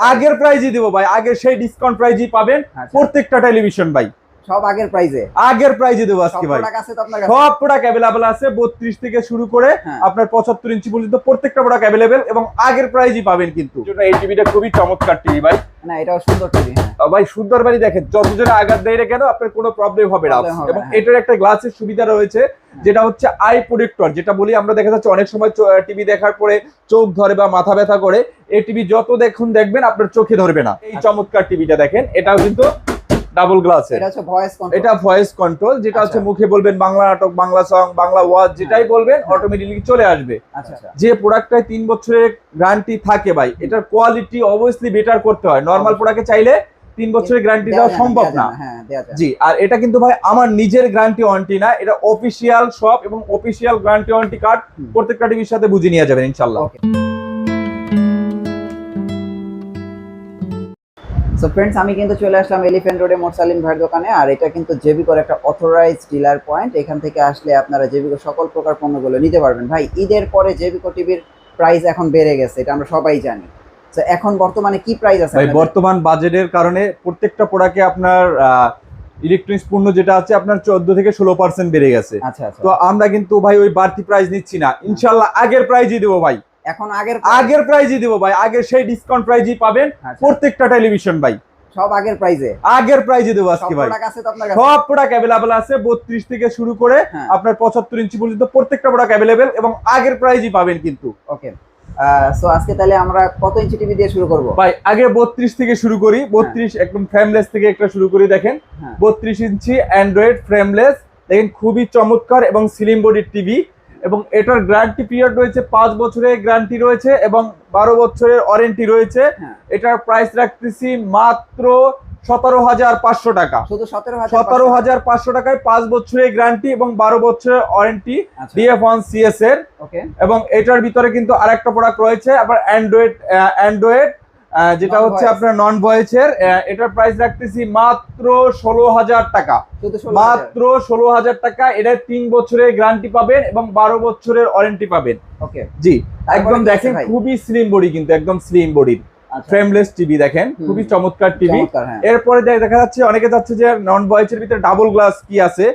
আগের প্রাইজই দেবো ভাই আগের সেই ডিসকাউন্ট প্রাইজই পাবেন আচ্ছা। প্রত্যেকটা টেলিভিশন ভাই সব আগের প্রাইজে আগের প্রাইজে দেবো আজকে ভাই। সব প্রোডাক্ট অ্যাভেলেবেল আছে বত্রিশ থেকে শুরু করে হ্যাঁ। আপনার পঁচাত্তর ইঞ্চি পর্যন্ত প্রত্যেকটা প্রোডাক্ট অ্যাভেলেবেল এবং আগের প্রাইজই পাবেন কিন্তু। এই টিভিটা খুবই চমৎকার টিভি ভাই। না এটাও সুন্দর টিভি হ্যাঁ। ভাই সুন্দর বাড়ি দেখেন যতজনে আঘাত দেয় না কেন আপনার কোনো প্রবলেম হবে না। এবং হ্যাঁ। এটার একটা গ্লাসের সুবিধা রয়েছে যেটা হচ্ছে আই প্রোটেক্টর যেটা বলি আমরা দেখা যাচ্ছে অনেক সময় টিভি দেখার পরে চোখ ধরে বা মাথা ব্যথা করে এই টিভি যত দেখুন দেখবেন আপনার চোখে ধরবে না। এই চমৎকার টিভিটা দেখেন এটাও কিন্তু ডাবল গ্লাসের এটা হচ্ছে ভয়েস কন্ট্রোল এটা ভয়েস কন্ট্রোল যেটা হচ্ছে আচ্ছা। মুখে বলবেন বাংলা নাটক বাংলা সং বাংলা ওয়াজ যেটাই বলবেন হ্যাঁ। অটোমেটিকলি চলে আসবে। আচ্ছা আচ্ছা। যে প্রোডাক্টটায় তিন বছরের গ্যারান্টি থাকে ভাই এটার কোয়ালিটি অবভিয়াসলি বেটার করতে হয়। নর্মাল। প্রোডাক্টে চাইলে তিন বছরের গ্যারান্টি দেওয়া সম্ভব না। হ্যাঁ জি আর এটা কিন্তু ভাই আমার নিজের গ্যারান্টি ওয়ারেন্টি না এটা অফিসিয়াল শপ এবং অফিসিয়াল গ্যারান্টি ওয়ারেন্টি কার্ড। প্রত্যেকটা টিভির সাথে বুঝে নিয়ে যাবেন ইনশাল্লাহ সো ফ্রেন্ডস আমি কিন্তু চলে আসলাম এলিফ্যান্ট রোডে মোরসালিন ভাইয়ের দোকানে আর এটা কিন্তু জেবিকোর একটা অথরাইজ ডিলার পয়েন্ট এখান থেকে আসলে আপনারা জেবিকো সকল প্রকার পণ্যগুলো নিতে পারবেন। ভাই ঈদের পরে জেবিকো টিভির প্রাইস এখন বেড়ে গেছে এটা আমরা সবাই জানি। তো এখন বর্তমানে কি প্রাইস আছে ভাই বর্তমান বাজেটের কারণে প্রত্যেকটা প্রোডাক্টে আপনার ইলেকট্রনিক্স পণ্য যেটা আছে আপনার চোদ্দ থেকে ষোলো পার্সেন্ট বেড়ে গেছে। আচ্ছা আচ্ছা। তো আমরা কিন্তু ভাই ওই বাড়তি প্রাইস নিচ্ছি না। ইনশাল্লাহ আগের প্রাইজই দেবো ভাই। এখন আগের আগের প্রাইজই দেবো ভাই। আগের সেই ডিসকাউন্ট প্রাইজই পাবেন আচ্ছা, প্রত্যেকটা টেলিভিশন ভাই। সব আগের প্রাইসে আগের প্রাইজে দেবো আজকে ভাই। সব প্রোডাক্ট অ্যাভেলেবেল আছে। বত্রিশ থেকে শুরু করে হ্যাঁ। আপনার পঁচাত্তর ইঞ্চি পর্যন্ত প্রত্যেকটা প্রোডাক্ট অ্যাভেলেবেল এবং আগের প্রাইজই পাবেন কিন্তু। ওকে সো আজকে তাহলে আমরা কত ইঞ্চি টিভি দিয়ে শুরু করব? ভাই আগে বত্রিশ থেকে শুরু করি। বত্রিশ একদম ফ্রেমলেস থেকে একটা শুরু করি দেখেন। হ্যাঁ। বত্রিশ ইঞ্চি অ্যান্ড্রয়েড ফ্রেমলেস দেখেন খুবই চমৎকার এবং স্লিম বডির টিভি এবং এটার গ্যারান্টি পিরিয়ড রয়েছে পাঁচ বছরের গ্যারান্টি রয়েছে এবং বারো বছরের ওয়ারেন্টি রয়েছে। হ্যাঁ। এটার প্রাইস রাখতেছি মাত্র সতেরো হাজার পাঁচশো টাকা। শুধু সতেরো হাজার পাঁচশো টাকায় পাঁচ বছরের গ্যারান্টি এবং বারো বছরের ওয়ারেন্টি ডিএফ ওয়ান সিএস এর। এবং এটার ভিতরে কিন্তু আরেকটা প্রোডাক্ট রয়েছে আবার অ্যান্ড্রয়েড অ্যান্ড্রয়েড যেটা হচ্ছে আপনার নন ভয়েসের এটার প্রাইস রাখতেছি মাত্র ষোলো হাজার টাকা। মাত্র ষোলো হাজার। টাকা এটা তিন বছরের গ্যারান্টি পাবেন এবং বারো বছরের ওয়ারেন্টি পাবেন। ওকে জি একদম দেখেন খুবই স্লিম বডি কিন্তু একদম স্লিম বডির ফ্রেমলেস টিভি দেখেন খুবই চমৎকার টিভি হ্যাঁ। এরপরে দেখা যাচ্ছে অনেকে যাচ্ছে যে নন ভয়েসের ভিতরে ডাবল গ্লাস কি আছে?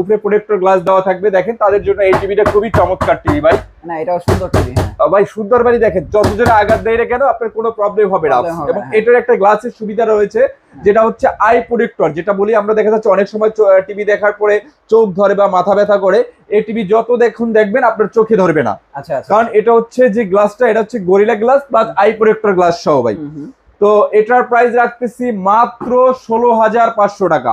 উপরে প্রোটেক্টর গ্লাস দেওয়া থাকবে দেখেন তাদের জন্য এই টিভিটা খুবই চমৎকার টিভি ভাই। না এটাও সুন্দর টিভি হ্যাঁ। ভাই সুন্দর দেখেন যতজনে আঘাত দেয় না কেন আপনার কোনো প্রবলেম হবে না। এবং হ্যাঁ। এটার একটা গ্লাসের সুবিধা রয়েছে যেটা হচ্ছে আই প্রোটেক্টর যেটা বলি আমরা দেখা যাচ্ছে অনেক সময় টিভি দেখার পরে চোখ ধরে বা মাথা ব্যথা করে এই টিভি যত দেখুন দেখবেন আপনার চোখে ধরবে না। আচ্ছা আচ্ছা। কারণ এটা হচ্ছে যে গ্লাসটা এটা হচ্ছে gorilla glass plus eye protector glass সহ ভাই। তো এটার প্রাইস রাখতেছি মাত্র ষোলো হাজার পাঁচশো টাকা।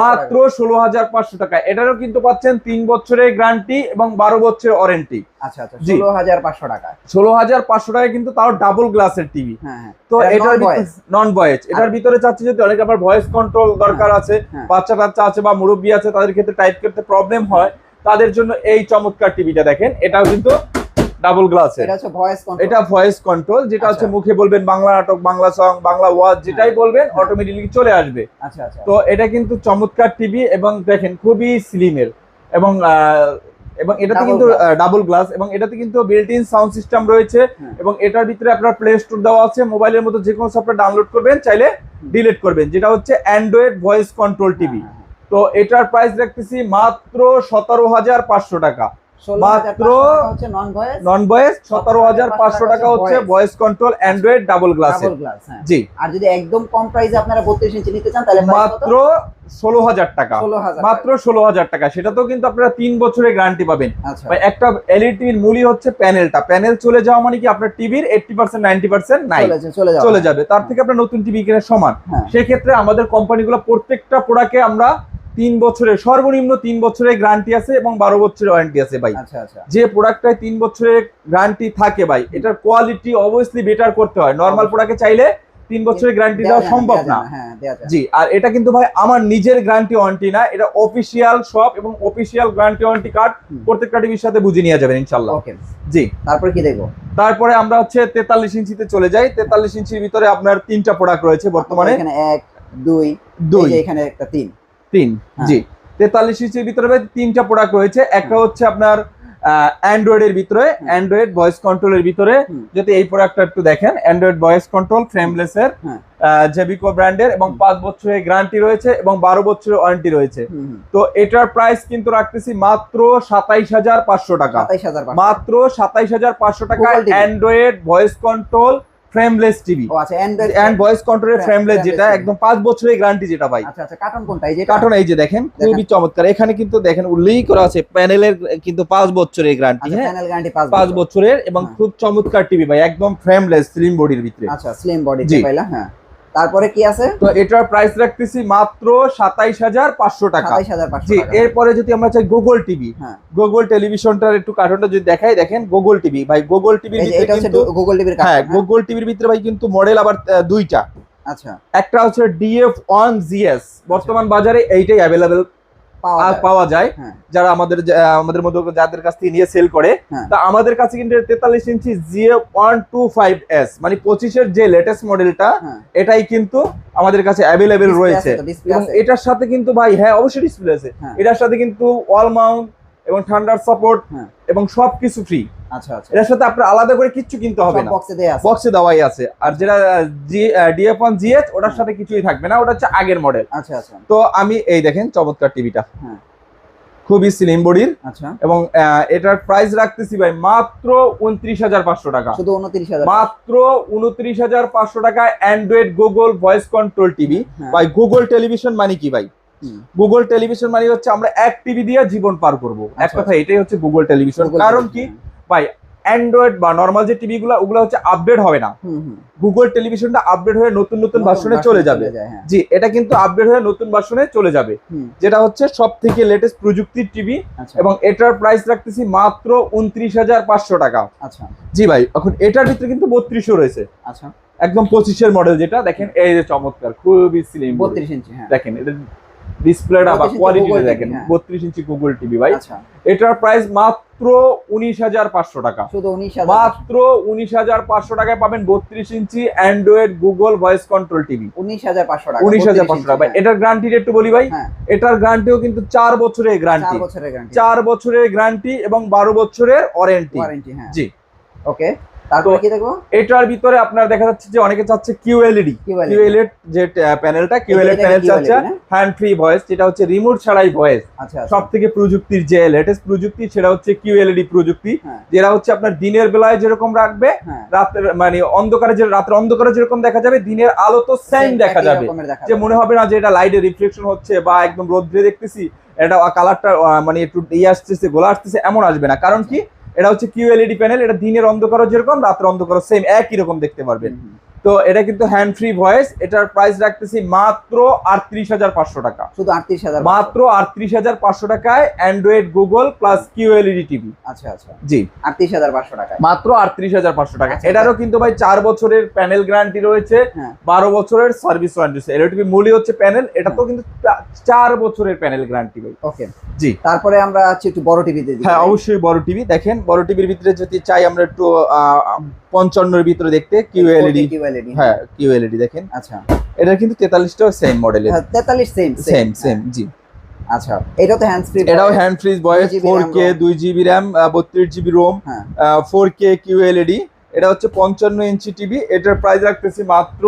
মাত্র ষোলো হাজার পাঁচশো টাকা। এটারও কিন্তু পাচ্ছেন তিন বছরের গ্যারান্টি এবং বারো বছরের ওয়ারেন্টি আচ্ছা আচ্ছা ষোলো হাজার পাঁচশো টাকা। ষোলো হাজার পাঁচশো টাকা কিন্তু তাও ডাবল গ্লাসের টিভি হ্যাঁ হ্যাঁ। তো এটার? নন ভয়েস এটার ভিতরে চাচ্ছি যদি অনেক আবার ভয়েস কন্ট্রোল দরকার আছে হ্যাঁ। বাচ্চা আছে বা মুরব্বী আছে তাদের ক্ষেত্রে টাইপ করতে প্রবলেম হয় তাদের জন্য এই চমৎকার টিভিটা দেখেন। এটাও কিন্তু ডাবল গ্লাসের এটা হচ্ছে ভয়েস কন্ট্রোল এটা ভয়েস কন্ট্রোল যেটা হচ্ছে আচ্ছা। মুখে বলবেন বাংলা নাটক বাংলা সং বাংলা ওয়াজ যেটাই বলবেন হ্যাঁ। অটোমেটিকলি চলে আসবে। আচ্ছা আচ্ছা। তো এটা কিন্তু চমৎকার টিভি এবং দেখেন খুবই স্লিমের এবং এবং এটাতে কিন্তু ডাবল গ্লাস এবং এটাতে কিন্তু বিল্ট ইন সাউন্ড সিস্টেম রয়েছে। হ্যাঁ। এবং এটার ভিতরে আপনার প্লে স্টোর দেওয়া আছে মোবাইলের মতো যে কোনো সফটওয়্যার ডাউনলোড করবেন চাইলে ডিলিট করবেন যেটা হচ্ছে অ্যান্ড্রয়েড ভয়েস কন্ট্রোল টিভি হ্যাঁ, হ্যাঁ, তো এটার প্রাইস রাখতেছি মাত্র সতেরো হাজার পাঁচশো টাকা। মাত্র পাঁচশো টাকা হচ্ছে নন ভয়েস সতেরো হাজার পাঁচশো টাকা হচ্ছে voice control android double glass হ্যাঁ। জি। আর যদি একদম কম প্রাইসে আপনারা বত্রিশ ইঞ্চি নিতে চান তাহলে মাত্র ষোলো হাজার টাকা। মাত্র ষোলো হাজার টাকা। সেটাতেও কিন্তু আপনারা তিন বছরের গ্যারান্টি পাবেন। আচ্ছা। একটা এলইডি টিভির মূলই হচ্ছে প্যানেলটা প্যানেল চলে যাওয়া মানে কি আপনার টিভির এইটটি পার্সেন্ট নাইনটি পার্সেন্ট নাই। চলে যাবে। তার থেকে আপনার নতুন টিভি কেনার সমান। হ্যাঁ। সেক্ষেত্রে আমাদের কোম্পানিগুলো প্রত্যেকটা প্রোডাক্টে আমরা তিন বছরের সর্বনিম্ন তিন বছরের গ্যারান্টি আছে এবং বারো বছরের ওয়ারেন্টি আছে ভাই। আচ্ছা আচ্ছা। যে প্রোডাক্টটায় তিন বছরের গ্যারান্টি থাকে ভাই এটার কোয়ালিটি অবভিয়াসলি বেটার করতে হয়। নর্মাল। প্রোডাক্টে চাইলে তিন বছরের গ্যারান্টি দেওয়া না, সম্ভব না। হ্যাঁ যায় জি আর এটা কিন্তু ভাই আমার নিজের গ্যারান্টি ওয়ারেন্টি না এটা অফিসিয়াল শপ এবং অফিসিয়াল গ্যারান্টি ওয়ারেন্টি কার্ড হুম। প্রত্যেকটা টিভির সাথে বুঝে নিয়ে যাবেন ইনশাল্লাহ ওকে। জি। তারপর কি দেখব? তারপরে আমরা হচ্ছে তেতাল্লিশ ইঞ্চিতে চলে যাই। তেতাল্লিশ ইঞ্চির ভিতরে আপনার তিনটা প্রোডাক্ট রয়েছে বর্তমানে। এক দুই দুই। এখানে একটা তিন। তিন হ্যাঁ। জি। তেতাল্লিশ ইঞ্চির ভিতরে ভাই তিনটা প্রোডাক্ট রয়েছে। একটা হচ্ছে আপনার অ্যান্ড্রয়েড এর ভিতরে অ্যান্ড্রয়েড ভয়েস কন্ট্রোলের ভিতরে। যদি এই প্রোডাক্টটা একটু দেখেন অ্যান্ড্রয়েড ভয়েস কন্ট্রোল ফ্রেমলেস এর হ্যাঁ। জেবিকো ব্র্যান্ডের এবং পাঁচ বছরের গ্যারান্টি রয়েছে এবং বারো বছরের ওয়ারেন্টি রয়েছে। তো এটার প্রাইস কিন্তু রাখতেছি মাত্র সাতাইশ হাজার পাঁচশো টাকা। মাত্র সাতাইশ হাজার পাঁচশো টাকা android voice control frameless TV ও আচ্ছা এন্ড ভয়েস কন্ট্রোলের ফ্রেমলেস যেটা একদম পাঁচ বছরের গ্যারান্টি যেটা ভাই। আচ্ছা আচ্ছা কার্টন কোনটা? এই যে কার্টন এই যে দেখেন খুবই চমৎকার। এখানে কিন্তু দেখেন উল্লেখ করা আছে প্যানেলের কিন্তু পাঁচ বছরের গ্যারান্টি আচ্ছা হ্যাঁ? প্যানেল গ্যারান্টি পাঁচ পাঁচ বছরের এবং হ্যাঁ। খুব চমৎকার টিভি ভাই একদম ফ্রেমলেস স্লিম বডির ভিতরে। আচ্ছা স্লিম বডি। পাইলা হ্যাঁ। তারপরে কি আছে? তো এটার প্রাইস রাখতেছি মাত্র সাতাইশ হাজার পাঁচশো টাকা। সাতাইশ হাজার পাঁচশো জি এরপরে যদি আমরা চাই গুগল টিভি হ্যাঁ। গুগল টেলিভিশনটার একটু কার্টুনটা যদি দেখাই দেখেন গুগল টিভি ভাই গুগল টিভির এটা হচ্ছে গুগল টিভির হ্যাঁ গুগল টিভির ভিতরে ভাই কিন্তু মডেল আবার দুইটা। আচ্ছা। একটা হচ্ছে ডিএফ ওয়ান জিএস বর্তমান বাজারে এইটাই অ্যাভেলেবেল পাওয়া যায়। পাওয়া যায় হ্যাঁ। যারা আমাদের আমাদের মধ্যে যাদের কাছ থেকে নিয়ে সেল করে হ্যাঁ। তা আমাদের কাছে কিন্তু তেতাল্লিশ inch GA one two five S মানে পঁচিশের যে লেটেস্ট মডেলটা হ্যাঁ। এটাই কিন্তু আমাদের কাছে অ্যাভেলেবেল রয়েছে। এবং এটার সাথে কিন্তু ভাই হ্যাঁ অবশ্যই ডিসপ্লে আছে। এটার সাথে কিন্তু ওয়াল মাউন্ট এবং ঠান্ডার সাপোর্ট হ্যাঁ। এবং সবকিছু ফ্রি আচ্ছা আচ্ছা। সাথে আপনার আলাদা করে কিচ্ছু কিনতে হবে না। বক্সে দেয়া আছে। বক্সে দেওয়াই আছে। আর যেটা ওটার সাথে কিছুই থাকবে না। ওটা হচ্ছে আগের মডেল আচ্ছা আচ্ছা। তো আমি এই দেখেন চমৎকার টিভিটা হ্যাঁ। খুবই স্লিম বডির আচ্ছা। এবং এটার প্রাইস রাখতেছি ভাই মাত্র উনত্রিশ হাজার পাঁচশো টাকা। শুধু উনত্রিশ হাজার মাত্র উনত্রিশ হাজার পাঁচশো টাকা android Google voice control TV হ্যাঁ। ভাই গুগল টেলিভিশন মানে কি ভাই। গুগল টেলিভিশন মানে হচ্ছে আমরা এক টিভি দিয়ে জীবন পার করব। এক আচ্ছা, কথা এটাই হচ্ছে গুগল টেলিভিশন কারণ কি? ভাই অ্যান্ড্রয়েড বা নর্মাল যে টিভি গুলো ওগুলো হচ্ছে আপডেট হবে না। গুগল টেলিভিশনটা আপডেট হয়ে নতুন নতুন ভার্সনে চলে যাবে। হ্যাঁ। জি এটা কিন্তু আপডেট হয়ে নতুন ভার্সনে চলে যাবে। যেটা হচ্ছে সব থেকে লেটেস্ট প্রযুক্তির টিভি আচ্ছা। এবং এটার প্রাইস রাখতেছি মাত্র উনত্রিশ হাজার পাঁচশো টাকা। আচ্ছা। জি ভাই এখন এটার ভিতরে কিন্তু বত্রিশও রয়েছে। আচ্ছা। একদম পঁচিশের মডেল যেটা দেখেন এই যে চমৎকার খুবই স্লিম বত্রিশ ইঞ্চি হ্যাঁ। দেখেন এটা ডিসপ্লেটা বা 32 ইঞ্চি কোয়ালিটি দেখেন হ্যাঁ। বত্রিশ ইঞ্চি গুগল টিভি ভাই। আচ্ছা। এটার প্রাইস মাত্র উনিশ হাজার পাঁচশো টাকা। শুধু উনিশ হাজার মাত্র উনিশ হাজার পাঁচশো টাকায় পাবেন বত্রিশ inch android Google voice control TV উনিশ হাজার পাঁচশো টাকা উনিশ হাজার পাঁচশো টাকা ভাই। এটার গ্যারান্টি একটু বলি ভাই। হ্যাঁ। এটার গ্যারান্টিও কিন্তু চার বছরের চার গ্যারান্টি বছরের গ্যারান্টি চার বছরের গ্যারান্টি এবং বারো বছরের ওয়ারেন্টি ওয়ারেন্টি হ্যাঁ। জি। ওকে তারপরে তো- কি দেখব? এটার ভিতরে আপনার দেখা যাচ্ছে যে অনেকে চাচ্ছে কিউএলইডি QLED কিউএলএড যে প্যানেলটা প্যানেল চাচ্ছে হ্যান্ড ফ্রি ভয়েস যেটা হচ্ছে রিমোট ছাড়াই ভয়েস আচ্ছা আচ্ছা। সব থেকে প্রযুক্তির যে লেটেস্ট প্রযুক্তি সেটা হচ্ছে কিউএলইডি প্রযুক্তি হ্যাঁ। যেটা হচ্ছে আপনার দিনের বেলায় যেরকম রাখবে হ্যাঁ। রাতের মানে অন্ধকারে যে রাতের অন্ধকারে যেরকম দেখা যাবে দিনের আলো তো সেম দেখা যাবে। যে মনে হবে না যে এটা লাইটে রিফ্লেকশন হচ্ছে বা একদম রোদ্রে দেখতেছি এটা কালারটা মানে একটু ইয়ে আসতেছে গোলা আসতেছে এমন আসবে না। কারণ কি? এটা হচ্ছে কিউএলইডি প্যানেল এটা দিনের অন্ধকারও যেরকম, রাতের অন্ধকারও সেম একই রকম দেখতে পারবেন। তো এটা কিন্তু হ্যান্ড ফ্রি ভয়েস এটার প্রাইস রাখতেছি মাত্র আটত্রিশ হাজার পাঁচশো টাকা। শুধু আটত্রিশ হাজার মাত্র আটত্রিশ হাজার পাঁচশো টাকায় android Google plus Q QLED TV আচ্ছা আচ্ছা। জি। আটত্রিশ হাজার পাঁচশো টাকা মাত্র আটত্রিশ হাজার পাঁচশো টাকা। আচ্ছা, এটারও কিন্তু ভাই চার বছরের প্যানেল গ্যারান্টি রয়েছে হ্যাঁ। বারো বছরের সার্ভিস ওয়ারেন্টি রয়েছে। এলটিভি মূল্য হচ্ছে প্যানেল এটা তো কিন্তু চার বছরের প্যানেল গ্যারান্টি ভাই ওকে। জি। তারপরে আমরা হচ্ছে একটু বড় টিভিতে হ্যাঁ অবশ্যই বড় টিভি দেখেন বড় টিভির ভিতরে যদি চাই আমরা একটু পঞ্চান্নর ভিতরে দেখতে কিউএলইডি কিউএলইডি হ্যাঁ কিউএলইডি দেখেন। আচ্ছা। এটা কিন্তু তেতাল্লিশটাও সেম মডেলের হ্যাঁ, তেতাল্লিশ সেম সেম সেম জি। আচ্ছা এটা তো হ্যান্ডস ফ্রি এটাও hand free voice 2GB four RAM K ROM দুই জিবি র্যাম বত্রিশ জিবি রোম হ্যাঁ। ফোর কে কিউএলইডি এটা হচ্ছে পঞ্চান্ন ইঞ্চি টিভি এটার প্রাইস রাখতেছি মাত্র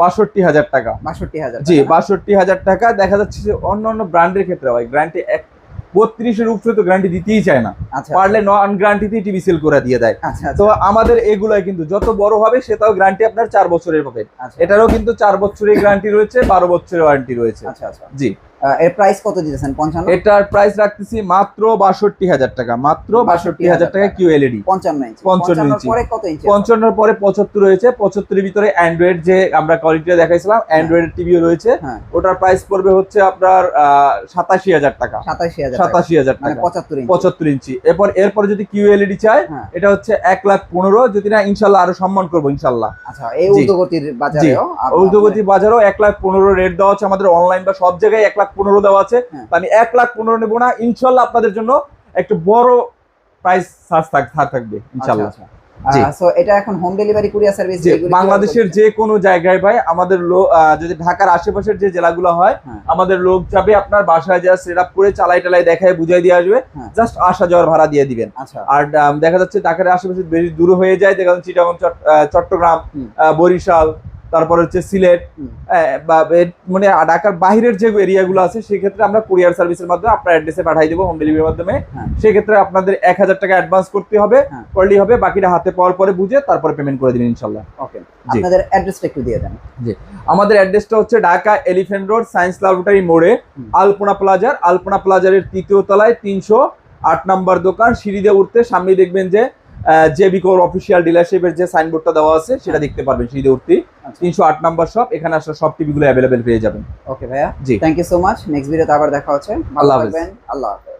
বাষট্টি হাজার টাকা। বাষট্টি হাজার জি? বাষট্টি হাজার টাকা। দেখা যাচ্ছে যে অন্য অন্য ব্র্যান্ডের ক্ষেত্রে হয় গ্যারান্টি এক বত্রিশের উপরে তো গ্যারান্টি দিতেই চায় না। আচ্ছা পারলে নন গ্যারান্টিতেই টিভি সেল করে দিয়ে দেয়। আচ্ছা তো আচ্ছা আমাদের এগুলাই কিন্তু যত বড় হবে সেটাও গ্যারান্টি আপনার চার বছরের পাবেন আচ্ছা। এটারও কিন্তু চার বছরের গ্যারান্টি রয়েছে বারো বছরের ওয়ারেন্টি রয়েছে। আচ্ছা আচ্ছা। জি। এর প্রাইস কত দিতেছেন? পঞ্চান্ন? এটার প্রাইস রাখতেছি মাত্র বাষট্টি হাজার টাকা। মাত্র বাষট্টি হাজার টাকা। কিউএলইডি পঞ্চান্ন ইঞ্চি। পঞ্চান্ন পঞ্চান্নর ইঞ্চি। পরে কত ইঞ্চি? পঞ্চান্নর পরে পঁচাত্তর রয়েছে। পঁচাত্তরের ভিতরে অ্যান্ড্রয়েড যে আমরা কোয়ালিটিটা দেখাইছিলাম অ্যান্ড্রয়েড টিভিও রয়েছে। হ্যাঁ। ওটার প্রাইস পড়বে হচ্ছে আপনার সাতাশি হাজার টাকা। সাতাশি হাজার সাতাশি হাজার মানে টাকা। পঁচাত্তর ইঞ্চি। পঁচাত্তর ইঞ্চি। এরপর এরপরে যদি কিউএলইডি চায় হ্যাঁ। এটা হচ্ছে এক লাখ পনেরো। যদি না ইনশাল্লাহ আরও সম্মান করব ইনশাল্লাহ। আচ্ছা এই জি। উর্ধগতির বাজারেও ঊর্ধ্বগতি বাজারও এক লাখ পনেরো রেট দেওয়া আছে আমাদের অনলাইন বা সব জায়গায় এক লাখ পনেরো দেওয়া আছে। হ্যাঁ। আমি এক লাখ পনেরো নেব না। ইনশাল্লাহ আপনাদের জন্য একটু বড় প্রাইস থাকবে আচ্ছা, ইনশাল্লাহ। আচ্ছা। এটা এখন হোম ডেলিভারি কুরিয়ার সার্ভিস বাংলাদেশের যে কোনো জায়গায় ভাই আমাদের যদি ঢাকার আশেপাশের যে জেলাগুলো হয় হ্যাঁ। আমাদের লোক যাবে আপনার বাসায় যা সেট আপ করে চালাই টালাই দেখায় বুঝাই দিয়ে আসবে। হ্যাঁ। জাস্ট আসা যাওয়ার ভাড়া দিয়ে দিবেন। আচ্ছা। আর দেখা যাচ্ছে ঢাকার আশেপাশে বেশি দূর হয়ে যায় দেখা যাচ্ছে চিটাগং চট্টগ্রাম বরিশাল তারপর হচ্ছে সিলেট বা মানে ঢাকার বাইরের যে এরিয়াগুলো আছে সেক্ষেত্রে আমরা কুরিয়ার সার্ভিসের মাধ্যমে আপনার অ্যাড্রেসে পাঠাই দেবো হোম ডেলিভারির মাধ্যমে। হ্যাঁ। সেক্ষেত্রে আপনাদের এক হাজার টাকা অ্যাডভান্স করতে হবে হ্যাঁ। করলেই হবে বাকিটা হাতে পাওয়ার পরে বুঝে তারপরে পেমেন্ট করে দিবেন ইনশাল্লাহ। ওকে আপনাদের অ্যাড্রেসটা একটু দিয়ে দেন। জি। আমাদের অ্যাড্রেসটা হচ্ছে Dhaka Elephant Road Science Laboratory মোড়ে আলপনা প্লাজার আলপনা প্লাজারের তৃতীয় তলায় তিনশো আট নাম্বার দোকান সিঁড়ি দিয়ে উঠতে সামনে দেখবেন যে জেবিকোর অফিসিয়াল ডিলারশিপের যে সাইনবোর্ডটা দেওয়া আছে সেটা দেখতে পারবেন সিঁড়ি আচ্ছা। তিনশো আট নাম্বার শপ এখানে আসলে সব টিভিগুলো অ্যাভেলেবেল পেয়ে যাবেন। ওকে ভাইয়া। জি। Thank you so much next ভিডিওতে আবার দেখা হচ্ছে। ভালো। থাকবেন। আল্লাহ হাফেজ।